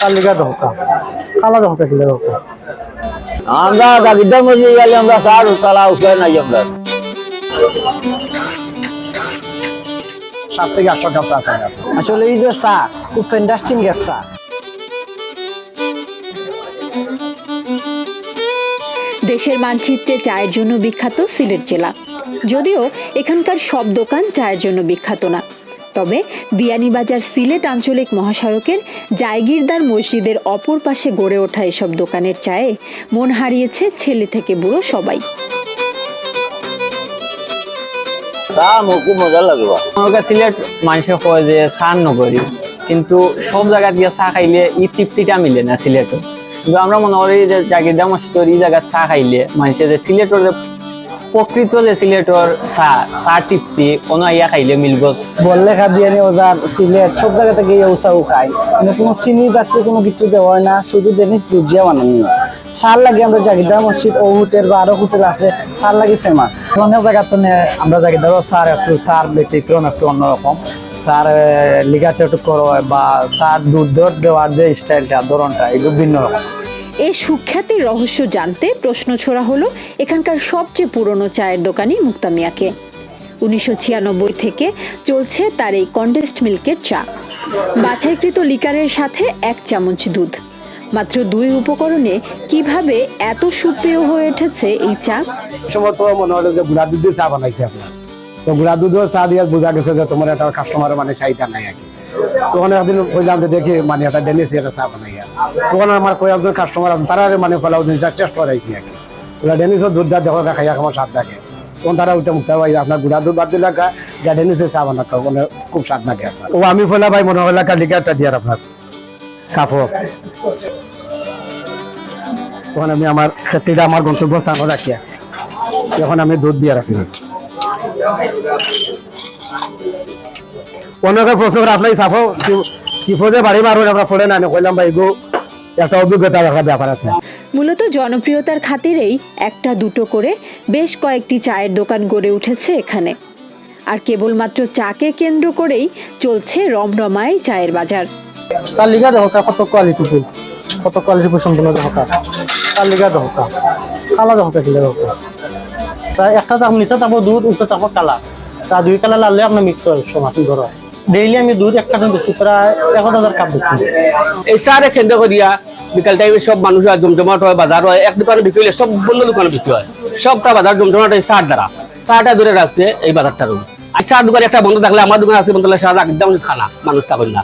তালিকা দহকা কালা দহকা কিলো দহকা। আমরা জাগিরদার মধ্যে গেলে আমরা চার তালা উঠে নাই আমরা। সাত থেকে আটশো টাকা আসলে এই যে চা খুব ফ্যান্টাস্টিং গ্যাস চা দেশের মানচিত্রে চায়ের জন্য বিখ্যাত সিলেট জেলা। যদিও এখানকার সব দোকান চায়ের জন্য বিখ্যাত না। তবে বিয়ানীবাজার সিলেট আঞ্চলিক মহাসড়কের জায়গিরদার মসজিদের অপর পাশে গড়ে ওঠা এসব দোকানের চায়ে মন হারিয়েছে ছেলে থেকে বুড়ো সবাই। সিলেট মানুষে কয় যে চান নকরি কিন্তু সব জায়গা দিয়ে চা খাইলে ই তৃপ্তিটা মিলে না সিলেটে। কিন্তু আমরা মনে করি যে জাগিরদা মসজিদের এই জায়গায় চা খাইলে মানুষের যে সিলেটের যে প্রকৃত যে সিলেটের চা চা কোনো ইয়া খাইলে মিলব বললে ওজার সব জায়গা থেকে উৎসাহ খায়। কিন্তু কোনো চিনি জাতীয় কোনো কিছু দেওয়া না, শুধু সার লাগে আমরা জাগিদার মসজিদ, ও হোটেল বা আরও হোটেল আছে সার লাগে ফেমাস অনেক জায়গা তো আমরা সার একটু সার ব্যতিক্রম একটু অন্যরকম। সার লিগাতে একটু করো, বা সার দুধ দেওয়ার যে স্টাইলটা ধরনটা, এগুলো ভিন্ন রকম। এই সুখ্যাতির রহস্য জানতে প্রশ্ন ছোড়া হলো এখানকার সবচেয়ে পুরনো চায়ের দোকানি মুক্তা মিয়াকে। উনিশশো ছিয়ানব্বই থেকে চলছে তার এই কন্ডেন্সড মিল্কের চা। বাছাইকৃত লিকারের সাথে এক চামচ দুধ। মাত্র দুই উপকরণে কীভাবে এত সুপ্রিয় হয়ে উঠেছে এই চা? সময় মনে হলো যে গুড়া দুধ দিয়ে চা বানাইছে আপনার। তো গুড়া দুধও চা দিয়ে বোঝা গেছে যে তোমার একটা কাস্টমার মানে চাহিদা নাই আর তখন একদিন কইলাম যে দেখি মানে একটা ডেনিস একটা চা বানাইয়া তখন আমার কয়েকজন কাস্টমার আছে তারা মানে ফেলাও জিনিসটা টেস্ট করাইছি কি ওরা ডেনিসও দুধ দা, দেখো খাইয়া আমার স্বাদ থাকে তখন তারা ওইটা মুক্তা ভাই, আপনার গুড়া দুধ বাদ দিলে যা ডেনিসের চা বানাতে মানে খুব স্বাদ আপনার? ও, আমি ফেলা ভাই, মনে হলো লিকারটা দিয়ে আপনার কাপড় তখন আমি আমার ক্ষেত্রটা, আমার গন্তব্যস্থান রাখিয়া এখন আমি দুধ দিয়ে রাখি। অনেকে প্রশ্ন করে আপনার সাফো সিফো যে বাড়ি মারবেন আমরা ফোড়ে না আমি কইলাম ভাই গো একটা অভিজ্ঞতা রাখার ব্যাপার আছে মূলত জনপ্রিয়তার খাতিরেই একটা দুটো করে বেশ কয়েকটি চায়ের দোকান গড়ে উঠেছে এখানে। আর কেবলমাত্র চাকে কেন্দ্র করেই চলছে রমরমায় চায়ের বাজার। তালিকা দেখো কত কোয়ালিটি ফুল। কত কোয়ালিটি ফুল সম্পূর্ণ দেখো তালিকা দেখো কালা দেখো কিলো দেখো একটা দাম নিচে তারপর দুধ উঠতে তারপর কালা চা দুই কালা লালে আপনার মিক্স হয় সমাতি ঘর। ডেইলি আমি দুধ, একটা দাম বেশি প্রায় এক হাজার কাপ বেশি এই সারে কেন্দ্র করিয়া বিকাল টাইমে সব মানুষ আর জমজমাট হয়, বাজার হয়, এক দোকানে বিক্রি হলে সব বন্য দোকানে বিক্রি হয়। সবটা বাজার, জমজমাট হয় চার দ্বারা। চারটা ধরে রাখছে এই বাজারটার আর চার দোকানে একটা বন্ধ থাকলে আমার দোকান আছে বন্ধ থাকলে সারা একদম খানা, মানুষ থাকেন না।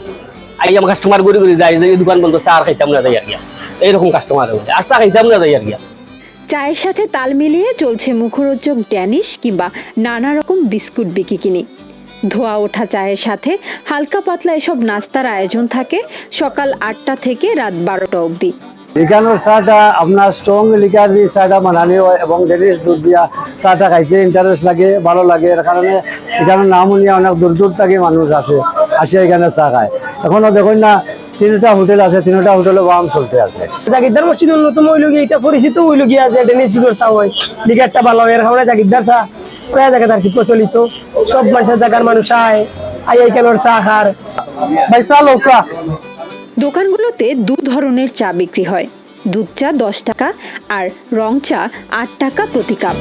আই আমার কাস্টমার ঘুরে ঘুরে যায় দোকান বন্ধ চা আর খাইতাম না, যাই আর গিয়া এইরকম কাস্টমার হয় আর চা খাইতাম না, যাই আর গিয়া চায়ের সাথে তাল মিলিয়ে চলছে মুখরোচক ড্যানিশ কিংবা নানা রকম বিস্কুট বিকিকিনি ধোয়া ওঠা চায়ের সাথে হালকা পাতলা এসব নাস্তার আয়োজন থাকে সকাল আটটা থেকে রাত বারোটা অবধি। এখানের চাটা আপনার স্ট্রং লিকার দিয়ে চাটা বানানি হয় এবং ডেনিস দুধ দিয়া চাটা খাইতে ইন্টারেস্ট লাগে, ভালো লাগে। এর কারণে এখানে নাম শুনিয়া অনেক দূর দূর থেকে মানুষ আছে আসে এখানে চা খায়। এখনও দেখুন না তিনটা হোটেল আছে, তিনটা হোটেলে বাম চলতে আছে। জাগিরদার মসজিদ অন্যতম হইল গিয়ে, এটা পরিচিত হইল গিয়া যে ডেনিস যুগের চা হয় লিগারটা ভালো এর কারণে জাগিরদার চা। কয়া জায়গা আর কি প্রচলিত। সব মানুষের জায়গার মানুষ আয়। আই আই কেন চা খার। ভাই, চা লৌকা দোকানগুলোতে দু ধরনের চা বিক্রি হয়। দুধ চা দশ টাকা আর রং চা আট টাকা প্রতি কাপ।